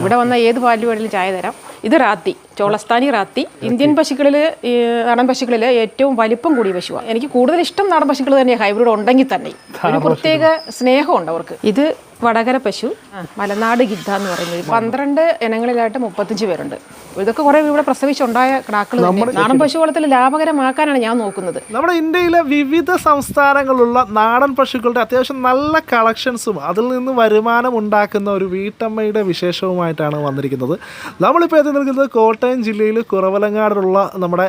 ഇവിടെ വന്ന ഏത് പാലിൽ വേണമെങ്കിലും ചായ തരാം. ഇത് റാത്തി ചോളസ്ഥാനി റാത്തി. ഇന്ത്യൻ പശുക്കളിൽ നാടൻ പശുക്കളിൽ ഏറ്റവും വലിപ്പം കൂടിയ പശുവാണ്. എനിക്ക് കൂടുതൽ ഇഷ്ടം നാടൻ പശുക്കൾ തന്നെ ഹൈബ്രിഡ് ഉണ്ടെങ്കിൽ തന്നെ. ഒരു പ്രത്യേക സ്നേഹമുണ്ട് അവർക്ക്. ഇത് വടകര പശു മലനാട് ഗിദ്ധ എന്ന് പറയുന്നത്. പന്ത്രണ്ട് ഇനങ്ങളിലായിട്ട് മുപ്പത്തഞ്ച് പേരുണ്ട്. ഇതൊക്കെ കുറെ ഇവിടെ പ്രസവിച്ചുണ്ടായ കിടാക്കൾ നാടൻ പശു വളർത്തൽ ലാഭകരമാക്കാനാണ് ഞാൻ നോക്കുന്നത്. നമ്മുടെ ഇന്ത്യയിലെ വിവിധ സംസ്ഥാനങ്ങളിലുള്ള നാടൻ പശുക്കളുടെ അത്യാവശ്യം നല്ല കളക്ഷൻസും അതിൽ നിന്ന് വരുമാനം ഉണ്ടാക്കുന്ന ഒരു വീട്ടമ്മയുടെ വിശേഷവുമായിട്ടാണ് വന്നിരിക്കുന്നത്. നമ്മളിപ്പോൾ എത്തി നിൽക്കുന്നത് കോട്ടയം ജില്ലയിൽ കുറവലങ്ങാടുള്ള നമ്മുടെ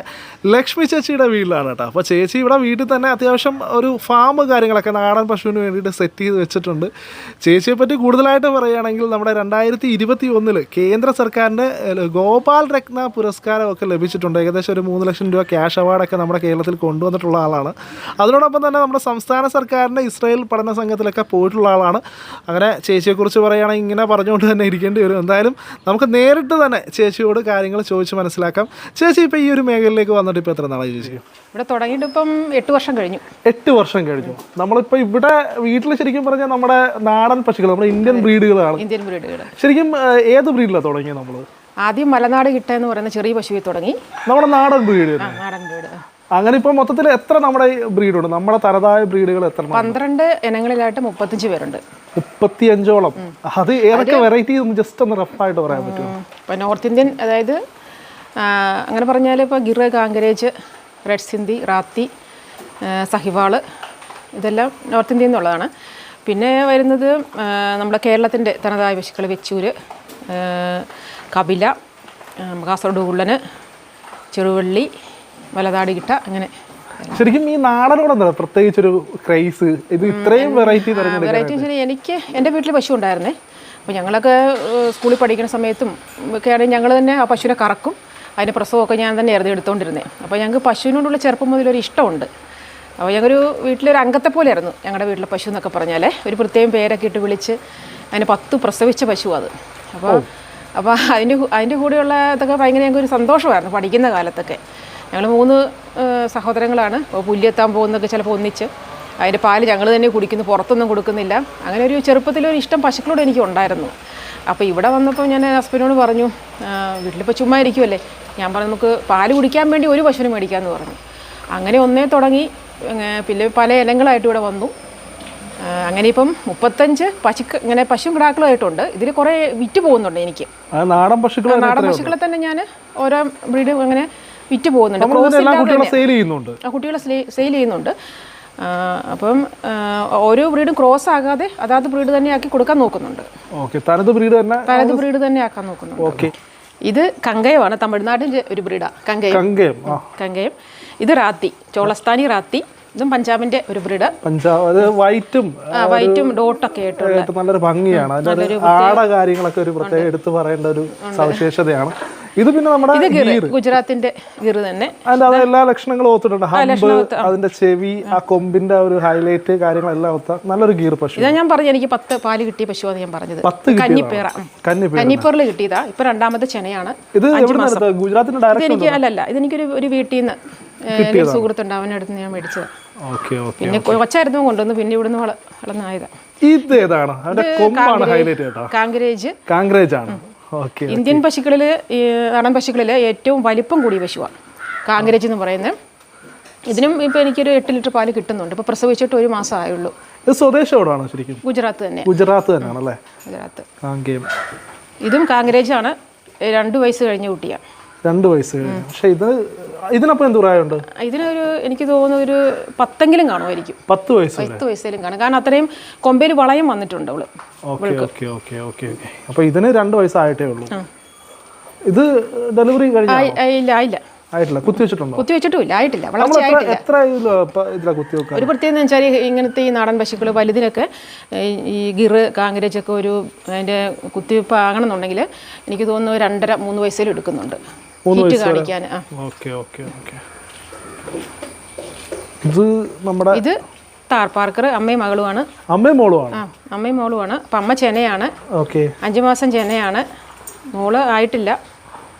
ലക്ഷ്മി ചേച്ചിയുടെ വീട്ടിലാണ് കേട്ടോ. അപ്പോൾ ചേച്ചി ഇവിടെ വീട്ടിൽ തന്നെ അത്യാവശ്യം ഒരു ഫാം കാര്യങ്ങളൊക്കെ നാടൻ പശുവിന് വേണ്ടിയിട്ട് സെറ്റ് ചെയ്ത് വെച്ചിട്ടുണ്ട്. ചേച്ചിയെ പറ്റി കൂടുതലായിട്ട് പറയുകയാണെങ്കിൽ നമ്മുടെ രണ്ടായിരത്തി ഇരുപത്തി ഒന്നിൽ കേന്ദ്ര സർക്കാരിന്റെ ഗോപാൽ രത്ന പുരസ്കാരമൊക്കെ ലഭിച്ചിട്ടുണ്ട്. ഏകദേശം ഒരു മൂന്ന് ലക്ഷം രൂപ ക്യാഷ് അവാർഡൊക്കെ നമ്മുടെ കേരളത്തിൽ കൊണ്ടുവന്നിട്ടുള്ള ആളാണ്. അതിനോടൊപ്പം തന്നെ നമ്മുടെ സംസ്ഥാന സർക്കാരിന്റെ ഇസ്രായേൽ പഠന സംഘത്തിലൊക്കെ പോയിട്ടുള്ള ആളാണ്. അങ്ങനെ ചേച്ചിയെക്കുറിച്ച് പറയുകയാണെങ്കിൽ ഇങ്ങനെ പറഞ്ഞുകൊണ്ട് തന്നെ ഇരിക്കേണ്ടി വരും. എന്തായാലും നമുക്ക് നേരിട്ട് തന്നെ ചേച്ചിയോട് കാര്യങ്ങൾ ചോദിച്ച് മനസ്സിലാക്കാം. ചേച്ചി ഇപ്പോൾ ഈ ഒരു മേഖലയിലേക്ക് വന്നിട്ട് ഇപ്പോൾ എത്ര നാളായി ചേച്ചി? ഇവിടെ തുടങ്ങിയിട്ട് ഇപ്പം എട്ട് വർഷം കഴിഞ്ഞു. എട്ട് വർഷം കഴിഞ്ഞു. നമ്മളിപ്പോൾ ഇവിടെ വീട്ടിൽ ശരിക്കും പറഞ്ഞാൽ നമ്മുടെ നാടൻ പശുക്കൾ നമ്മുടെ ഇന്ത്യൻ ബ്രീഡുകളാണ് ഇന്ത്യൻ ബ്രീഡുകൾ ശരിക്കും ഏത് ബ്രീഡിലാണ് തുടങ്ങിയത് നമ്മൾ ആദ്യം മലനാട് കിട്ട എന്ന് പറയുന്ന ചെറിയ പശുവിൽ തുടങ്ങി. നമ്മുടെ നാടൻ ബ്രീഡ് നാടൻ ബ്രീഡ്. അങ്ങനെ ഇപ്പൊ മൊത്തത്തിൽ എത്ര നമ്മുടെ ബ്രീഡുണ്ട്? നമ്മുടെ തരതായ ബ്രീഡുകൾ എത്ര പന്ത്രണ്ട് ഇനങ്ങളിലായിട്ട് മുപ്പത്തഞ്ച് പേരുണ്ട്. മുപ്പത്തിയഞ്ചോളം. അത് ഏതൊക്കെ വെറൈറ്റി ജസ്റ്റ് ഒന്ന് റഫായിട്ട് പറയാൻ പറ്റുമോ? ഇപ്പൊ നോർത്ത് ഇന്ത്യൻ അതായത് അങ്ങനെ പറഞ്ഞാൽ ഇപ്പോൾ ഗിർ കാങ്കരേജ് റെഡ് സിന്ധി റാത്തി സഹിവാൾ ഇതെല്ലാം നോർത്ത് ഇന്ത്യയിൽ നിന്നുള്ളതാണ് പിന്നെ വരുന്നത് നമ്മുടെ കേരളത്തിന്റെ തനതായ പശുക്കൾ വെച്ചൂര് കപില കാസർഗോഡ് ഉള്ളന് ചെറുവള്ളി വലതാടികിട്ട കിട്ട അങ്ങനെ. ശരിക്കും ഈ നാടനോട് എന്താ പ്രത്യേകിച്ചൊരു ക്രൈസ്? ഇത് ഇത്രയും വെറൈറ്റി വെറൈറ്റി ശരി എനിക്ക് എന്റെ വീട്ടിൽ പശു ഉണ്ടായിരുന്നേ. അപ്പോൾ ഞങ്ങളൊക്കെ സ്കൂളിൽ പഠിക്കുന്ന സമയത്തും ഒക്കെ ആണെങ്കിൽ ഞങ്ങൾ തന്നെ ആ പശുവിനെ കറക്കും. അതിന്റെ പ്രസവമൊക്കെ ഞാൻ തന്നെ എടുത്തുകൊണ്ടിരുന്നത് അപ്പോൾ ഞങ്ങൾക്ക് പശുവിനോടുള്ള ചെറുപ്പം മുതലൊരു ഇഷ്ടമുണ്ട് അപ്പോൾ ഞങ്ങളൊരു വീട്ടിലൊരു അംഗത്തെ പോലെയായിരുന്നു ഞങ്ങളുടെ വീട്ടിലെ പശു എന്നൊക്കെ പറഞ്ഞാൽ ഒരു പ്രത്യേകം പേരൊക്കെ ഇട്ട് വിളിച്ച് അതിന് പത്ത് പ്രസവിച്ച പശു അത്. അപ്പോൾ അപ്പോൾ അതിന്റെ അതിന്റെ കൂടെയുള്ള ഇതൊക്കെ ഭയങ്കര ഞങ്ങൾക്ക് ഒരു സന്തോഷമായിരുന്നു പഠിക്കുന്ന കാലത്തൊക്കെ. ഞങ്ങൾ മൂന്ന് സഹോദരങ്ങളാണ്. അപ്പോൾ പുല്ലെത്താൻ പോകുന്നതൊക്കെ ചിലപ്പോൾ ഒന്നിച്ച്. അതിന്റെ പാൽ ഞങ്ങൾ തന്നെ കുടിക്കുന്നു പുറത്തൊന്നും കൊടുക്കുന്നില്ല. അങ്ങനെ ഒരു ചെറുപ്പത്തിലൊരു ഇഷ്ടം പശുക്കളോട് എനിക്ക് ഉണ്ടായിരുന്നു. അപ്പോൾ ഇവിടെ വന്നപ്പോൾ ഞാൻ ഹസ്ബൻഡിനോട് പറഞ്ഞു വീട്ടിൽ വീട്ടിലിപ്പോൾ ചുമ്മാ ഇരിക്കുമല്ലേ ഞാൻ പറഞ്ഞു നമുക്ക് പാൽ കുടിക്കാൻ വേണ്ടി ഒരു പശുവിനെ മേടിക്കാമെന്ന് പറഞ്ഞു. അങ്ങനെ ഒന്നേ തുടങ്ങി. പിന്നെ പല ഇനങ്ങളായിട്ട് ഇവിടെ വന്നു. അങ്ങനെ ഇപ്പം മുപ്പത്തഞ്ച് പശുക്ക് ഇങ്ങനെ പശു കിടാക്കളായിട്ടുണ്ട് ഇതിൽ കുറേ വിറ്റ് പോകുന്നുണ്ട് എനിക്ക്. നാടൻ പശുക്കൾ നാടൻ പശുക്കളെ തന്നെ ഞാൻ ഓരോ ബ്രീഡ് അങ്ങനെ വിറ്റ് പോകുന്നുണ്ട്. സെയിൽ ചെയ്യുന്നുണ്ട്. ആ കുട്ടികളെ സെയിൽ ചെയ്യുന്നുണ്ട്. അപ്പം ഓരോ ബ്രീഡും ക്രോസ് ആകാതെ അതാത് ബ്രീഡ് തന്നെ ആക്കി കൊടുക്കാൻ നോക്കുന്നുണ്ട്. ഓക്കെ തനത് ബ്രീഡ് തന്നെ തനത് ബ്രീഡ് തന്നെ ആക്കാൻ നോക്കുന്നുണ്ട്. ഓക്കെ. ഇത് കങ്കയമാണ്. തമിഴ്നാടിന്റെ ഒരു ബ്രീഡാണ് കങ്കയം. കങ്കയം ഇത് റാത്തി ചോളസ്ഥാനി റാത്തി. ഇതും പഞ്ചാബിന്റെ ഒരു ബ്രീഡ്. പഞ്ചാബ് അത് വൈറ്റും വൈറ്റും ഡോട്ടൊക്കെ ആയിട്ടുള്ള ആയിട്ട് നല്ലൊരു ഭംഗിയാണ്. അതിന്റെ ആട കാര്യങ്ങളൊക്കെ ഒരു പ്രത്യേകം എടുത്തു പറയേണ്ട ഒരു സവിശേഷതയാണ്. ഇത് പിന്നെ നമ്മുടെ ഗുജറാത്തിന്റെ ഗിർ തന്നെ. അതിന്റെ അത് എല്ലാ ലക്ഷണങ്ങളും ഓത്തിട്ടുണ്ട് ഹമ്പ് അതിന്റെ ചെവി ആ കൊമ്പിന്റെ ഒരു ഹൈലൈറ്റ് കാര്യങ്ങളെല്ലാം ഒത്ത നല്ലൊരു ഗീർ പശു. ഇതാ ഞാൻ പറഞ്ഞു എനിക്ക് പത്ത് പാൽ കിട്ടിയ പശുവാണ് ഞാൻ പറഞ്ഞത്. പത്ത്. കന്നിപ്പേറ. കന്നിപ്പേറിൽ കിട്ടിയതാ. ഇപ്പൊ രണ്ടാമത്തെ ചെനയാണ്. ഇത് ഗുജറാത്തിന്റെ ഡയറക്റ്റ് എനിക്ക് അല്ലല്ല ഇതെനിക്കൊരു ഒരു വീട്ടിൽ നിന്ന് എന്റെ സുഹൃത്തുണ്ട് അവന്റെ അടുത്ത് ഞാൻ മേടിച്ചത്. പിന്നെ കൊച്ചായിരുന്നു കൊണ്ടുവന്ന് പിന്നെ ഇവിടുന്ന് വള വളർന്നായതാ ഇത് അതിന്റെ കൊമ്പാണ് ഹൈലൈറ്റ് കേട്ടോ. കാങ്കരേജ്. കാങ്ക്രേജ് ആണ് ഇന്ത്യൻ പശുക്കളിൽ നാടൻ പശുക്കളിൽ ഏറ്റവും വലിപ്പം കൂടിയ പശുവാണ്. കാങ്കരേജ് എന്ന് പറയുന്നത്. ഇതിനും ഇപ്പോൾ എനിക്കൊരു എട്ട് ലിറ്റർ പാൽ കിട്ടുന്നുണ്ട്. ഇപ്പോൾ പ്രസവിച്ചിട്ട് ഒരു മാസം ആയുള്ളൂ. ഇത് സ്വദേശം എവിടെയാണ് ശരിക്കും? ഗുജറാത്ത് തന്നെ. ഗുജറാത്ത് തന്നെയാണല്ലേ? ഗുജറാത്ത്. ഇതും കാങ്കരേജാണ്. രണ്ട് വയസ്സ് കഴിഞ്ഞ കുട്ടിയാണ്. രണ്ട് വയസ്സ് കഴിഞ്ഞു. പക്ഷെ ഇത് ഇതിനപ്പം എന്ത് പ്രായമുണ്ട്? ഇതിനൊരു എനിക്ക് തോന്നുന്നു ഒരു പത്തെങ്കിലും കാണുമായിരിക്കും. പത്ത് വയസ്സ് പത്ത് വയസ്സിലും കാണും. കാരണം അത്രയും കൊമ്പയിൽ വളയം വന്നിട്ടുണ്ട് അവൾ. Okay okay okay okay okay. അപ്പൊ ഇതിന് രണ്ട് വയസ്സായിട്ടേ ഉള്ളൂ. ഇത് ഡെലിവറി കഴിഞ്ഞ ഇല്ല ആയില്ല. ആയിട്ടില്ല. കുത്തി വെച്ചിട്ടുണ്ടോ? കുത്തി വെച്ചിട്ടില്ല ആയിട്ടില്ല. എത്ര ഇതിലാ കുത്തി വെക്കുക ഒരു പ്രത്യേകത വെച്ചാൽ ഇങ്ങനത്തെ ഈ നാടൻ പശുക്കൾ വലുതിനൊക്കെ ഈ- ഗിറ് കാങ്കരച്ചൊക്കെ ഒരു അതിന്റെ കുത്തിവെപ്പ് ആകണമെന്നുണ്ടെങ്കിൽ എനിക്ക് തോന്നുന്നു രണ്ടര മൂന്ന് വയസ്സിൽ എടുക്കുന്നുണ്ട്. ഹീറ്റ് കാണിക്കാൻ ഓക്കെ ഓക്കെ ഓക്കെ. ഇത് നമ്മുടെ ഇത് താർ പാർക്കർ അമ്മയും മകളുമാണ്. അമ്മയും മോളുമാണ് ആ അമ്മയും മോളുമാണ് അപ്പം അമ്മ ചെനയാണ് ഓക്കെ. അഞ്ച് മാസം ചെനയാണ് മോൾ ആയിട്ടില്ല.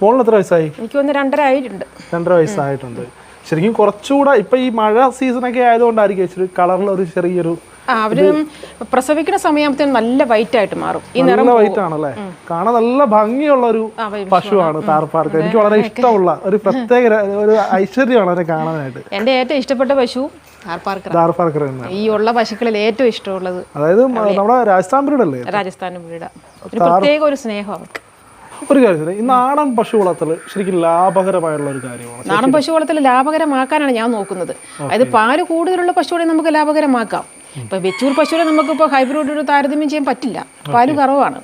മോളിന് എത്ര വയസ്സായി? എനിക്ക് ഒന്ന് രണ്ടര ആയിട്ടുണ്ട്. രണ്ടര വയസ്സായിട്ടുണ്ട്. ശരിക്കും കുറച്ചുകൂടെ ഇപ്പൊ ഈ മഴ സീസൺ ഒക്കെ ആയതുകൊണ്ടായിരിക്കും ഇച്ചിരി കളറിൽ ഒരു ചെറിയൊരു അവർ പ്രസവിക്കുന്ന സമയത്തിന് നല്ല വൈറ്റ് ആയിട്ട് മാറും. ഈ നിറം വൈറ്റ് ആണല്ലേ? കാണാൻ നല്ല ഭംഗിയുള്ള ഒരു പശുവാണ് താർപ്പാർക്ക് എനിക്ക് വളരെ ഇഷ്ടമുള്ള ഒരു പ്രത്യേക ഒരു ഐശ്വര്യമാണ് അവരെ കാണാനായിട്ട്. എന്റെ ഏറ്റവും ഇഷ്ടപ്പെട്ട പശു ഈ ഉള്ള പശുക്കളിൽ ഏറ്റവും ഇഷ്ടമുള്ളത് അതായത് നമ്മുടെ രാജസ്ഥാൻ ബ്രീഡ് അല്ലേ രാജസ്ഥാൻ ബ്രീഡ്. ഒരു പ്രത്യേക ഒരു സ്നേഹം അവർക്ക്. ഒരു കാര്യം ഈ നാടൻ പശു വളർത്തൽ ശരിക്കും ലാഭകരമായുള്ള ഒരു കാര്യമാണ്. നാടൻ പശു വളർത്തൽ ലാഭകരമാക്കാനാണ് ഞാൻ നോക്കുന്നത്. അതായത് പാൽ കൂടുതലുള്ള പശുവിനെ നമുക്ക് ലാഭകരമാക്കാം. ഇപ്പൊ വെച്ചൂർ പശുവിനെ നമുക്കിപ്പോൾ ഹൈബ്രിഡ് ഒരു താരതമ്യം ചെയ്യാൻ പറ്റില്ല. പാൽ കുറവാണ്.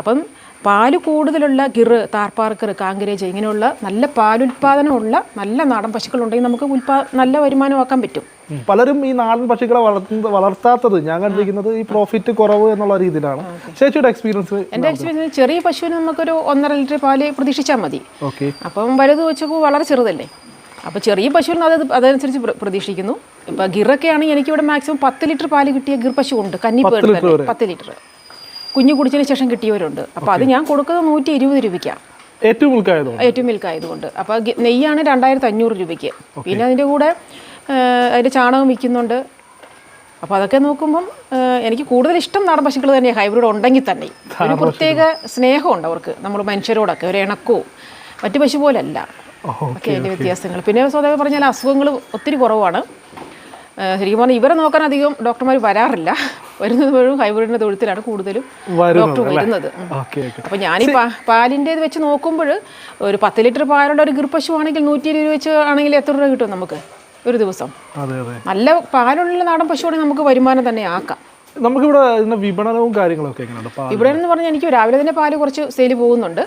അപ്പം പാൽ കൂടുതലുള്ള ഗിറ് താർപ്പാർക്കർ കാങ്കരേജ് ഇങ്ങനെയുള്ള നല്ല പാലുൽപാദനമുള്ള നല്ല നാടൻ പശുക്കളുണ്ടെങ്കിൽ നമുക്ക് ഉൽപാ നല്ല വരുമാനമാക്കാൻ പറ്റും. പലരും ഈ നാടൻ പശുക്കളെ വളർത്തുന്നത് വളർത്താത്തത് ഞാൻ കണ്ടിരിക്കുന്നത് ഈ പ്രോഫിറ്റ് കുറവ് എന്നുള്ള രീതിയിലാണ്. ചേച്ചിയുടെ എക്സ്പീരിയൻസ് എന്റെ എക്സ്പീരിയൻസ് ചെറിയ പശുവിന് നമുക്കൊരു ഒന്നര ലിറ്റർ പാൽ പ്രതീക്ഷിച്ചാൽ മതി. ഓക്കെ. അപ്പം വലുത് വെച്ചപ്പോൾ വളരെ ചെറുതല്ലേ? അപ്പോൾ ചെറിയ പശുവിന് അത് അതനുസരിച്ച് പ്രതീക്ഷിക്കുന്നു. ഇപ്പം ഗിറൊക്കെ എനിക്ക് ഇവിടെ മാക്സിമം പത്ത് ലിറ്റർ പാൽ കിട്ടിയ ഗിർ പശു ഉണ്ട് കന്നിപ്പേർ തന്നെ പത്ത് ലിറ്റർ. കുഞ്ഞു കുടിച്ചതിന് ശേഷം കിട്ടിയവരുണ്ട്. അപ്പൊ അത് ഞാൻ കൊടുക്കുന്നത് നൂറ്റി ഇരുപത് രൂപയ്ക്കാണ് ഏറ്റവും മിൽക്ക് ആയതുകൊണ്ട് അപ്പൊ നെയ്യാണ് രണ്ടായിരത്തി അഞ്ഞൂറ് രൂപയ്ക്ക് പിന്നെ അതിന്റെ കൂടെ അതിന്റെ ചാണകം വിൽക്കുന്നുണ്ട്. അപ്പോൾ അതൊക്കെ നോക്കുമ്പം എനിക്ക് കൂടുതൽ ഇഷ്ടം നാടൻ പശുക്കൾ തന്നെയാണ് ഹൈബ്രിഡ് ഉണ്ടെങ്കിൽ തന്നെ. ഒരു പ്രത്യേക സ്നേഹമുണ്ട് അവർക്ക്. നമ്മൾ മനുഷ്യരോടൊക്കെ ഒരു ഇണക്കവും. മറ്റു പശു പോലല്ല. ഒക്കെ അതിന്റെ വ്യത്യാസങ്ങൾ. പിന്നെ സ്വതവേ പറഞ്ഞാൽ അസുഖങ്ങൾ ഒത്തിരി കുറവാണ്. ശരിക്കും പറഞ്ഞാൽ ഇവരെ നോക്കാൻ അധികം ഡോക്ടർമാർ വരാറില്ല. വരുന്നത് മുഴുവൻ ഹൈബ്രിഡിന്റെ തൊഴുത്തിലാണ് കൂടുതലും ഡോക്ടർ വരുന്നത് അപ്പൊ ഞാൻ ഈ പാലിന്റെ ഇത് വെച്ച് നോക്കുമ്പോൾ ഒരു പത്ത് ലിറ്റർ പാലുള്ള ഒരു ഗൃപ്പശു ആണെങ്കിൽ നൂറ്റി ഇരുപത് വെച്ച് ആണെങ്കിൽ എത്ര രൂപ കിട്ടും നമുക്ക്? ഒരു ദിവസം. നല്ല പാലുള്ള നാടൻ പശുവാണെങ്കിൽ നമുക്ക് വരുമാനം തന്നെ ആക്കാം. നമുക്കിവിടെ ഇതിന്റെ വിപണനവും കാര്യങ്ങളൊക്കെ എങ്ങനെയുണ്ട്? ഇവിടെ എന്ന് പറഞ്ഞാൽ എനിക്ക് രാവിലെ തന്നെ പാൽ കുറച്ച് സെയിൽ പോകുന്നുണ്ട്.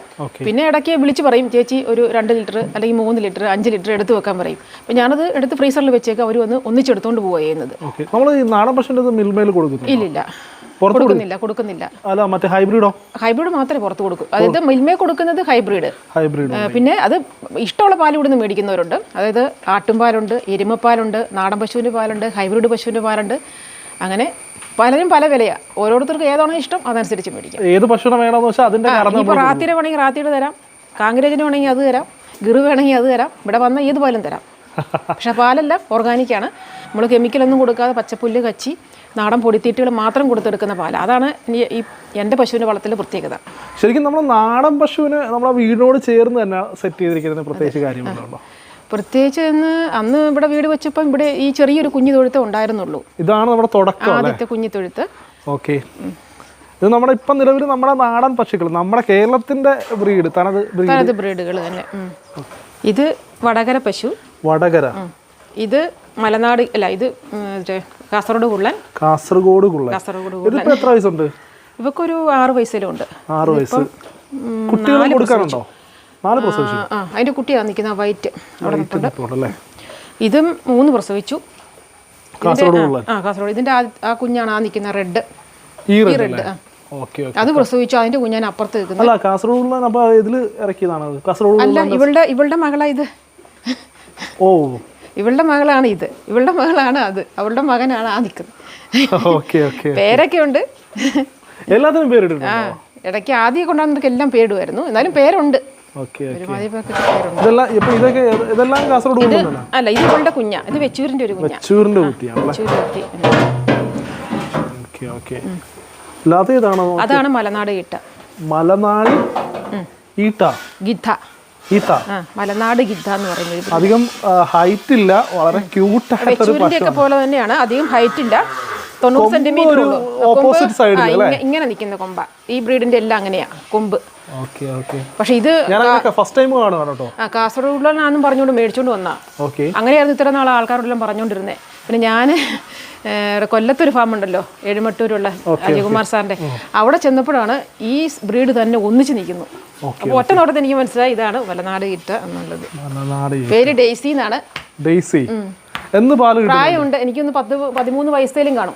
പിന്നെ ഇടയ്ക്ക് വിളിച്ച് പറയും ചേച്ചി ഒരു രണ്ട് ലിറ്റർ അല്ലെങ്കിൽ മൂന്ന് ലിറ്റർ അഞ്ച് ലിറ്റർ എടുത്ത് വെക്കാൻ പറയും. അപ്പോൾ ഞാനത് എടുത്ത് ഫ്രീസറിൽ വെച്ചേക്കാം അവർ വന്ന് ഒന്നിച്ചെടുത്തോണ്ട് പോവുക ചെയ്യുന്നത്. നമ്മൾ ഈ നാടൻ പശുവിന്റെ മിൽമയിൽ കൊടുക്കുന്നു ഇല്ലില്ല കൊടുക്കുന്നില്ല? കൊടുക്കുന്നില്ല അല്ല മറ്റേ ഹൈബ്രിഡോ ഹൈബ്രിഡ് മാത്രമേ പുറത്ത് കൊടുക്കൂ. അതായത് മിൽമേ കൊടുക്കുന്നത് ഹൈബ്രിഡ് ഹൈബ്രിഡ് പിന്നെ അത് ഇഷ്ടമുള്ള പാൽ ഇവിടുന്ന് മേടിക്കുന്നവരുണ്ട്. അതായത് ആട്ടുംപാലുണ്ട് എരുമപ്പാലുണ്ട് നാടൻ പശുവിന്റെ പാലുണ്ട് ഹൈബ്രിഡ് പശുവിന്റെ പാലുണ്ട്. അങ്ങനെ പലരും പല വിലയാണ് ഓരോരുത്തർക്കും ഏതാണോ ഇഷ്ടം അതനുസരിച്ച് മേടിക്കാം. ഏത് പശുവിനെ വേണമെന്ന് വെച്ചാൽ അതിന്റെ കറന്ന് ഇപ്പോൾ റാത്തിയുടെ വേണമെങ്കിൽ റാത്തിയുടെ തരാം. കാങ്കരേജിന് വേണമെങ്കിൽ അത് തരാം. ഗിറു വേണമെങ്കിൽ അത് തരാം. ഇവിടെ വന്ന ഏത് പാലും തരാം. പക്ഷേ പാലെല്ലാം ഓർഗാനിക്കാണ് നമ്മൾ കെമിക്കലൊന്നും കൊടുക്കാതെ പച്ചപ്പുല്ല് കച്ചി നാടൻ പൊടിത്തീറ്റുകൾ മാത്രം കൊടുത്തെടുക്കുന്ന പാൽ അതാണ് ഈ- എന്റെ പശുവിന്റെ വളത്തിലെ പ്രത്യേകത. ശരിക്കും നമ്മൾ നാടൻ പശുവിന് നമ്മളെ വീടിനോട് ചേർന്ന് തന്നെ സെറ്റ് ചെയ്തിരിക്കുന്ന പ്രത്യേകിച്ച് കാര്യങ്ങളുണ്ടോ പ്രത്യേകിച്ച് ഇന്ന് അന്ന് ഇവിടെ വീട് വെച്ചപ്പോൾ ഇവിടെ ഈ ചെറിയൊരു കുഞ്ഞു തൊഴുത്ത് ഉണ്ടായിരുന്നുള്ളൂ. ഇതാണ് നമ്മുടെ തുടക്കം ആദ്യത്തെ കുഞ്ഞു തൊഴുത്ത് ഓക്കെ. ഇത് നമ്മുടെ ഇപ്പം നിലവിൽ നമ്മുടെ നാടൻ പക്ഷികൾ നമ്മുടെ കേരളത്തിന്റെ ബ്രീഡ് തനത് തനത് ബ്രീഡുകൾ തന്നെ. ഇത് വടകര പശു. വടകര. ഇത് മലനാട് അല്ല ഇത് കാസർഗോഡ് കുള്ളൻ. കാസർഗോഡ് കുള്ളൻ. കാസർഗോഡ് കുള്ളൻ. എത്ര വയസ്സുണ്ട്? ഇവക്കൊരു ആറ് വയസ്സിലും ഉണ്ട് ആറ് വയസ്സ്. കുട്ടികളും കൊടുക്കാനുണ്ടോ? നാല് പ്രസവിച്ചു ആ അതിന്റെ കുട്ടിയാണ് നിൽക്കുന്ന വൈറ്റ് അവിടെ നിൽപ്പുണ്ട്. ഇതും മൂന്ന് പ്രസവിച്ചു. കാസർഗോഡ് ആ കാസർഗോഡ്. ഇതിന്റെ ആ- കുഞ്ഞാണ് ആ നിൽക്കുന്ന റെഡ്. ഈ റെഡ് ആ. അത് പ്രസവിച്ചു. അതിന്റെ കുഞ്ഞാൻ അപ്പുറത്ത് അല്ല കാസർഗോഡ് കുള്ള അപ്പൊ ഇതിൽ ഇറക്കിയതാണ് അത്. കാസർഗോഡ് അല്ല ഇവളുടെ ഇവളുടെ മകളാ ഇത്. ഓ. ഇവളുടെ മകളാണ് ഇത്. ഇവളുടെ മകളാണ് അത്. അവളുടെ മകനാണ് ആ നിൽക്കുന്നത്. പേരൊക്കെ ഉണ്ട് എല്ലാത്തിനും പേരിടുന്നു ആ ഇടയ്ക്ക് ആദ്യം കൊണ്ടുവന്നവർക്ക് എല്ലാം പേടുമായിരുന്നു. എന്നാലും പേരുണ്ട്. ഇതെല്ലാം കാസർഗോഡ് അല്ല ഇത് ഇവളുടെ കുഞ്ഞാ. ഇത് വെച്ചൂരിന്റെ ഒരു കുഞ്ഞാ. കുട്ടിയാണ് അതാണ് മലനാട് ഈട്ട. മലനാട് ഈട്ട? ഗിദ്ധ. ഈത്ത മലനാട് ഗിദ്ധ എന്ന് പറയുന്നത് അധികം ഹൈറ്റ് ഇല്ല വളരെ ക്യൂട്ട് വെച്ചൂരിന്റെ ഒക്കെ പോലെ തന്നെയാണ്. അധികം ഹൈറ്റ് ഇല്ല തൊണ്ണൂറ് സെന്റിമീറ്റർ ഇങ്ങനെ നിൽക്കുന്ന കൊമ്പ. ഈ ബ്രീഡിന്റെ എല്ലാം അങ്ങനെയാ. കൊമ്പ്. Okay okay. പക്ഷെ ഇത് ഫസ്റ്റ് ടൈം കേട്ടോ. ആ കാസർഗോഡിലാണെന്നും പറഞ്ഞുകൊണ്ട് മേടിച്ചോണ്ട് വന്നാ. ഓക്കെ. അങ്ങനെയായിരുന്നു ഇത്ര നാൾ ആൾക്കാരോടെല്ലാം പറഞ്ഞുകൊണ്ടിരുന്നത് പിന്നെ ഞാൻ കൊല്ലത്തൊരു ഫാം ഉണ്ടല്ലോ ഏഴുമട്ടൂരുള്ള അജയകുമാർ സാറിന്റെ. അവിടെ ചെന്നപ്പോഴാണ് ഈ ബ്രീഡ് തന്നെ ഒന്നിച്ച് നിൽക്കുന്നു. അപ്പോൾ ഒറ്റ നോട്ടത്തിൽ എനിക്ക് മനസ്സിലായി ഇതാണ് വലനാട് ഇട്ട എന്നുള്ളത്. പേര് ഡെയ്സി എന്നാണ്. ഡെയ്സി. എന്ന് പ്രായമുണ്ട്. എനിക്കൊന്ന് പത്ത് പതിമൂന്ന് വയസ്സേലും കാണും.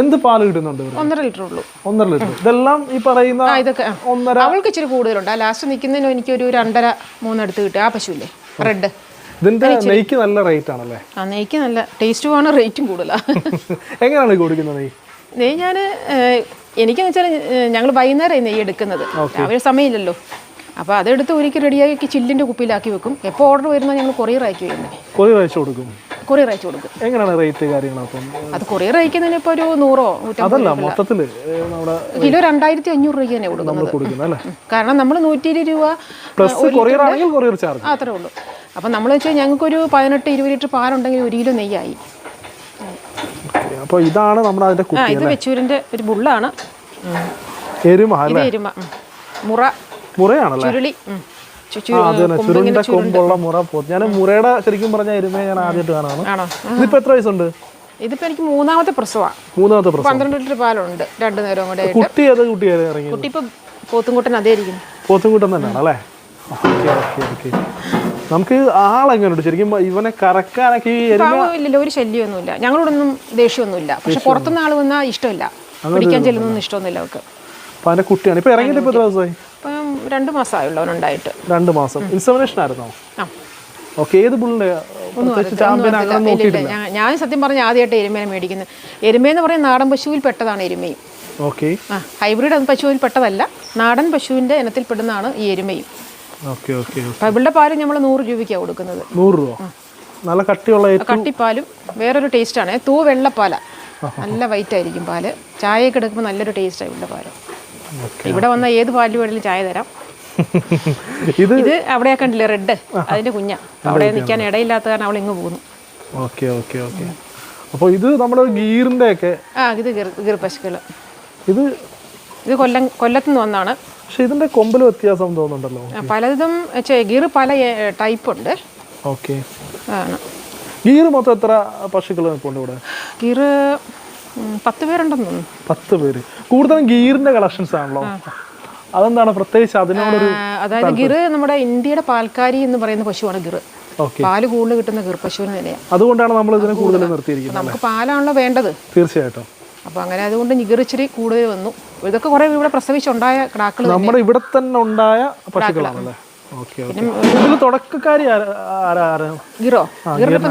എന്ത് പാൽ ഇവർക്ക് ഒന്നര ലിറ്റർ ഉള്ളൂ. ഒന്നര ലിറ്റർ. ഇതെല്ലാം ഈ പറയുന്ന ഇതൊക്കെ ഒന്നര അവൾക്ക് ഇച്ചിരി കൂടുതലുണ്ട്. ആ ലാസ്റ്റ് നിൽക്കുന്നതിന് എനിക്കൊരു രണ്ടര മൂന്നെടുത്ത് കിട്ടും. ആ പശുവില്ലേ? റെഡ് ഇതിന്റെ നെയ്ക്ക് നല്ല റേറ്റ് ആണല്ലേ? ആ നെയ്ക്ക് നല്ല ടേസ്റ്റുമാണ് റേറ്റും കൂടുതലാണ് എങ്ങനെയാണ് കൊടുക്കുന്നത് നെയ്യ്? നെയ്യ് ഞാൻ എനിക്കെന്ന് വെച്ചാൽ ഞങ്ങൾ വൈകുന്നേരം നെയ്യ് എടുക്കുന്നത്. രാവിലെ സമയമില്ലല്ലോ. അപ്പോൾ അതെടുത്ത് ഒരിക്കൽ റെഡിയാക്കി ചില്ലിന്റെ കുപ്പിയിലാക്കി വെക്കും. എപ്പോൾ ഓർഡർ വരുന്നത് ഞങ്ങൾ കൊറിയർ ആക്കി വരുന്നത് കൊറിയർ അയച്ചു കൊടുക്കും. കൊറിയർ അയച്ചു കൊടുക്കും. എങ്ങനെയാണ് റേറ്റ് കാര്യങ്ങൾ അപ്പം അത് കൊറിയർ അയക്കുന്നതിന് ഇപ്പോൾ ഒരു നൂറോ അതല്ല മൊത്തത്തിൽ കിലോ രണ്ടായിരത്തി അഞ്ഞൂറ് രൂപയ്ക്ക് തന്നെ കൊടുക്കുന്നത്. കാരണം നമ്മൾ നൂറ്റി ഇരുപത് രൂപ പ്ലസ് കൊറിയർ ആണെങ്കിൽ കൊറിയർ ചാർജ്. അത്രേ ഉള്ളൂ. അപ്പം നമ്മൾ വെച്ചാൽ ഞങ്ങൾക്കൊരു പതിനെട്ട് ഇരുപത് ലിറ്റർ പാലുണ്ടെങ്കിൽ ഒരു കിലോ നെയ്യായി. അപ്പോൾ ഇതാണ് നമ്മുടെ അതിന്റെ ആ ഇത് വെച്ചൂരിന്റെ ഒരു ബുള്ളാണ്. എരുമ എരുമ. മുറ. മുറയാണല്ലേ? ചുരുളി. ചുരുണ്ട കൊമ്പുള്ള മുറ പോത്ത്. ഞാൻ മുറയുടെ ശരിക്കും പറഞ്ഞ എരുമയെ ഞാൻ ആദ്യമായിട്ട് കാണാണ് ഇതിപ്പോ എത്ര വയസ്സുണ്ട്? ഇതിപ്പോ എനിക്ക് മൂന്നാമത്തെ പ്രസവമാണ്. മൂന്നാമത്തെ പ്രസവം. പന്ത്രണ്ട് ലിറ്റർ പാലുണ്ട് രണ്ടു നേരം കൂടെ കുട്ടി ഏത് കുട്ടി ഇറങ്ങി കുട്ടി ഇപ്പൊ പോത്തുംകുട്ടൻ അതേ ഇരിക്കുന്നു. പോത്തുംകൂട്ടം തന്നെയാണ് അല്ലേ? നമുക്ക് ആളെങ്ങനെയുണ്ട് ശരിക്കും ഇവനെ കറക്കാനൊക്കെ ഈ ഒരു ശല്യമൊന്നുമില്ല. ഞങ്ങളോടൊന്നും ദേഷ്യമൊന്നുമില്ല. പക്ഷെ പുറത്തുനിന്ന് ആൾ വന്നാൽ ഇഷ്ടമില്ല. പിടിക്കാൻ ചെല്ലുന്നൊന്നും ഇഷ്ടമൊന്നുമില്ല അവർക്ക്. അപ്പൊ അതിന്റെ കുട്ടിയാണ്. ഇപ്പൊ ഇറങ്ങിയിട്ട് ഇപ്പൊ ദിവസമായി? രണ്ട് മാസമായുള്ളൂ അവനുണ്ടായിട്ട് രണ്ട് മാസം. ഇൻസമിനേഷൻ ആയിരുന്നോ? ഓക്കെ ഏത് ബുള്ളിന്റെ ഞാൻ- സത്യം പറഞ്ഞ ആദ്യമായിട്ട് എരുമേനെ മേടിക്കുന്നത്. എരുമയെന്ന് പറയുന്ന നാടൻ പശുവിൽ പെട്ടതാണ് എരുമയും ഓക്കെ. ഹൈബ്രിഡ് പശുവിൽ പെട്ടതല്ല. നാടൻ പശുവിന്റെ ഇനത്തിൽ പെടുന്നതാണ് ഈ എരുമയും. ഇവളുടെ പാൽ നമ്മൾ നൂറ് രൂപയ്ക്കാണ് കൊടുക്കുന്നത്. നൂറ് രൂപ. നല്ല കട്ടിയുള്ള കട്ടിപ്പാലും വേറൊരു ടേസ്റ്റാണ്. തൂ വെള്ളപ്പാല നല്ല വൈറ്റ് ആയിരിക്കും പാൽ. ചായയൊക്കെ എടുക്കുമ്പോൾ നല്ലൊരു ടേസ്റ്റാണ് ഇവളുടെ പാൽ. ഇവിടെ വന്ന ഏത് പാലിൽ വേണമെങ്കിലും ചായ തരാം. ഇത് ഇത് അവിടെ കണ്ടില്ലേ റെഡ് അതിന്റെ കുഞ്ഞ. അവിടെ നിൽക്കാൻ ഇടയില്ലാത്ത കാരണം അവൾ ഇങ്ങ് പോകുന്നു ഓക്കെ ഓക്കെ ഓക്കെ. അപ്പോൾ ഇത് നമ്മുടെ ഗീറിന്റെ ഒക്കെ ആ ഇത് ഗീർ പശുക്കൾ ഇത് ഇത് കൊല്ലം കൊല്ലത്തു നിന്ന് വന്നാണ് പക്ഷെ ഇതിന്റെ കൊമ്പിൽ വ്യത്യാസം തോന്നുന്നുണ്ടല്ലോ. പലതും ഗീർ പല ടൈപ്പ് ഉണ്ട്. ഓക്കെ. ആണ്. ഗീർ മൊത്തം എത്ര പശുക്കൾ നിൽപ്പുണ്ട് ഇവിടെ? ഗീർ പത്ത് പേരുണ്ടെന്ന് തോന്നുന്നു. പത്ത് പേര്. കൂടുതലും ഗീറിന്റെ കളക്ഷൻസ് ആണല്ലോ. അതെന്താണ്? പ്രത്യേകിച്ച് അതിനോടൊരു അതായത് ഗിറ് നമ്മുടെ ഇന്ത്യയുടെ പാൽക്കാരി എന്ന് പറയുന്ന പശുവാണ് ഗിറ്. പാൽ കൂടുതൽ കിട്ടുന്ന ഗിർ പശുവിന് തന്നെയാണ് അതുകൊണ്ടാണ് നമ്മൾ ഇതിനെ കൂടുതൽ നിർത്തിയിരിക്കുന്നത് നമുക്ക് പാലാണല്ലോ വേണ്ടത്. തീർച്ചയായിട്ടും. അപ്പൊ അങ്ങനെ അതുകൊണ്ട് നിഗർ ഇച്ചിരി കൂടുതൽ വന്നു. ഇതൊക്കെ കുറെ ഇവിടെ പ്രസവിച്ചുണ്ടായ കിടാക്കൾ നമ്മുടെ ഇവിടെ തന്നെ ഉണ്ടായ പശുക്കളാണല്ലേ? തുടക്കക്കാരി ഗിറോ.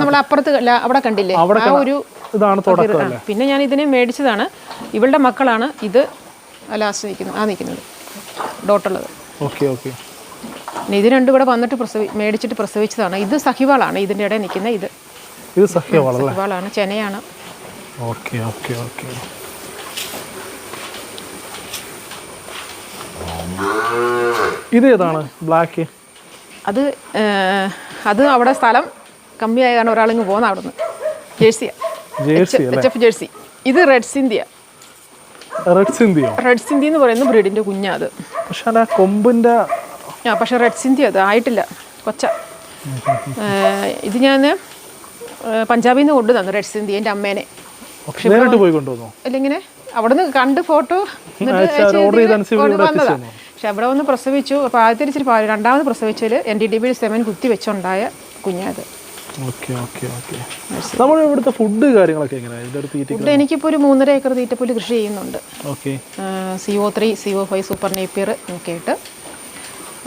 നമ്മൾ അപ്പുറത്ത് അവിടെ കണ്ടില്ലേ? ആ ഒരു ഇതാണ് തുടക്കം പിന്നെ ഞാൻ ഇതിനെ മേടിച്ചതാണ്. ഇവളുടെ മക്കളാണ് ഇത് ലാസ്റ്റ് നിൽക്കുന്നത് ആ നിൽക്കുന്നത്. ഡോട്ടുള്ളത്. Okay okay. പിന്നെ ഇത് രണ്ടും ഇവിടെ വന്നിട്ട് പ്രസവി മേടിച്ചിട്ട് പ്രസവിച്ചതാണ്. ഇത് സഹിവാളാണ്. ഇതിന്റെ ഇടയിൽ നിൽക്കുന്ന ഇത്. ഇത് സഹിവാളാണ്. ചെനയാണ്. Okay okay okay. ഇത് ഏതാണ്? ബ്ലാക്ക് അത് അത് അവിടെ സ്ഥലം കമ്മിയായ കാരണം ഒരാളിങ്ങ് പോകുന്ന അവിടുന്ന്. ജേഴ്സിയാ ജേഴ്സി ജേഴ്സി ഇത് റെഡ് സിന്ധിയ റെഡ് സിന്ധിയ റെഡ് സിന്ധി എന്ന് പറയുന്ന ബ്രീഡിന്റെ കുഞ്ഞാ അത്. പക്ഷെ അല്ല കൊമ്പിന്റെ ആ പക്ഷെ റെഡ് സിന്ധി അത് ആയിട്ടില്ല. കൊച്ച. ഇത് ഞാൻ പഞ്ചാബിൽ നിന്ന് കൊണ്ടു തന്നു റെഡ് സിന്ധി എന്റെ അമ്മേനെ നേരിട്ട് പോയി കൊണ്ടുവന്നോ? അല്ലെങ്കിൽ അവിടെ നിന്ന് കണ്ട് ഫോട്ടോ order പക്ഷെ അവിടെ വന്ന് പ്രസവിച്ചു. ഇച്ചിരി പാൽ രണ്ടാമത് പ്രസവിച്ചതിൽ N D D B seven കുത്തി വെച്ചുണ്ടായ കുഞ്ഞാത്. നമ്മൾ ഇവിടുത്തെ ഫുഡ് കാര്യങ്ങളൊക്കെ ഇവിടെ എനിക്കിപ്പോൾ ഒരു മൂന്നര ഏക്കർ തീറ്റപ്പുല്ല് കൃഷി ചെയ്യുന്നുണ്ട്. C O three C O five super napier ഒക്കെ ഇട്ട്.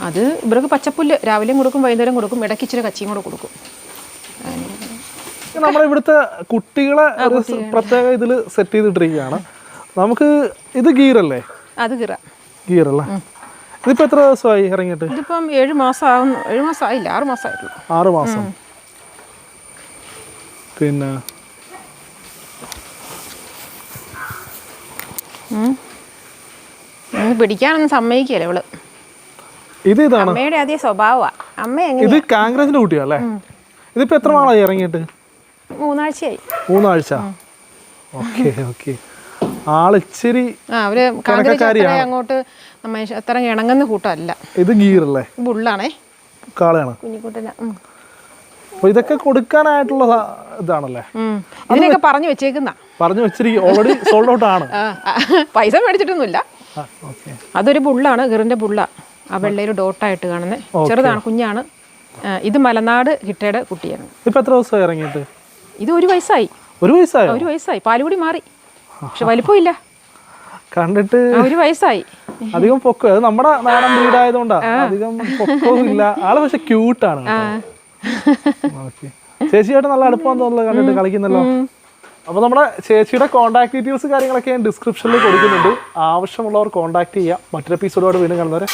അത് ഇവർക്ക് പച്ചപ്പുല്ല് രാവിലെയും കൊടുക്കും വൈകുന്നേരം കൊടുക്കും ഇടയ്ക്ക് ഇച്ചിരി കച്ചിയും കൂടെ കൊടുക്കും. നമ്മുടെ ഇവിടുത്തെ കുട്ടികളെ പ്രത്യേക ഇതിൽ സെറ്റ് ചെയ്തിട്ടിരിക്കുകയാണ്. നമുക്ക് ഇത് ഗീറല്ലേ? അത് ഗീറ. ഗീറല്ലേ? ഇതിപ്പോ എത്ര ദിവസമായി ഇറങ്ങിയിട്ട്? ഇതിപ്പം ഏഴ് മാസം ആകുന്നു ഏഴ് മാസം ആയില്ല ആറ് മാസം. ആയിട്ടുള്ളൂ ആറ് മാസം പിന്നെ പിടിക്കാനൊന്നും സമ്മതിക്കില്ല ഇവൾ. ഇത് ഇതാണ്? അമ്മയുടെ അതേ സ്വഭാവമാണ് അമ്മ ഇത് കാങ്ക്രസിന്റെ കുട്ടിയാണല്ലേ ഇതിപ്പോ എത്ര നാളായി ഇറങ്ങിയിട്ട്? മൂന്നാഴ്ചയായി. മൂന്നാഴ്ച? Okay okay. ആൾ ഇച്ചിരി അവർ കാങ്കരേജ് അങ്ങോട്ട് അത്ര ഇണങ്ങുന്ന കൂട്ടമല്ല. ഇത് ഗീറല്ലേ? ബുള്ളാണേ. കാളയാണ്. കുഞ്ഞിക്കുട്ടന അപ്പൊ ഇതൊക്കെ കൊടുക്കാനായിട്ടുള്ള ഇതാണല്ലേ? ഇതിനൊക്കെ പറഞ്ഞു വെച്ചേക്കുന്ന. പറഞ്ഞു വെച്ചിരിക്കും ഓൾറെഡി സോൾഡ് ഔട്ട് ആണ്. പൈസ മേടിച്ചിട്ടൊന്നുമില്ല. അതൊരു ബുള്ളാണ് ഗിറിന്റെ ബുള്ള. ആ വെള്ളയിൽ ഡോട്ടായിട്ട് കാണുന്നത് ചെറുതാണ് കുഞ്ഞാണ്. ഇത് മലനാട് കിട്ടയുടെ കുട്ടിയാണ്. ഇപ്പൊ എത്ര ദിവസമായി ഇറങ്ങിയിട്ട്? ഇത് ഒരു വയസ്സായി. ഒരു വയസ്സായി? ഒരു വയസ്സായി. പാലുകൂടി മാറി. പക്ഷെ വലിപ്പമില്ല കണ്ടിട്ട് ഒരു വയസ്സായി. അധികം പൊക്കോ. അത് നമ്മുടെ നാടൻ വീടായതുകൊണ്ടാ അധികം പൊക്കവും ഇല്ല ആൾ പക്ഷെ ക്യൂട്ടാണ് ചേച്ചിയായിട്ട് നല്ല അടുപ്പം തോന്നുന്നത് കണ്ടിട്ട് കളിക്കുന്നല്ലോ. അപ്പോൾ നമ്മുടെ ചേച്ചിയുടെ കോൺടാക്ട് ഡീറ്റെയിൽസ് കാര്യങ്ങളൊക്കെ ഞാൻ ഡിസ്ക്രിപ്ഷനിൽ കൊടുക്കുന്നുണ്ട്. ആവശ്യമുള്ളവർ കോൺടാക്ട് ചെയ്യാം. മറ്റൊരു എപ്പിസോഡോട് വീണ്ടും കാണുന്നവരെ.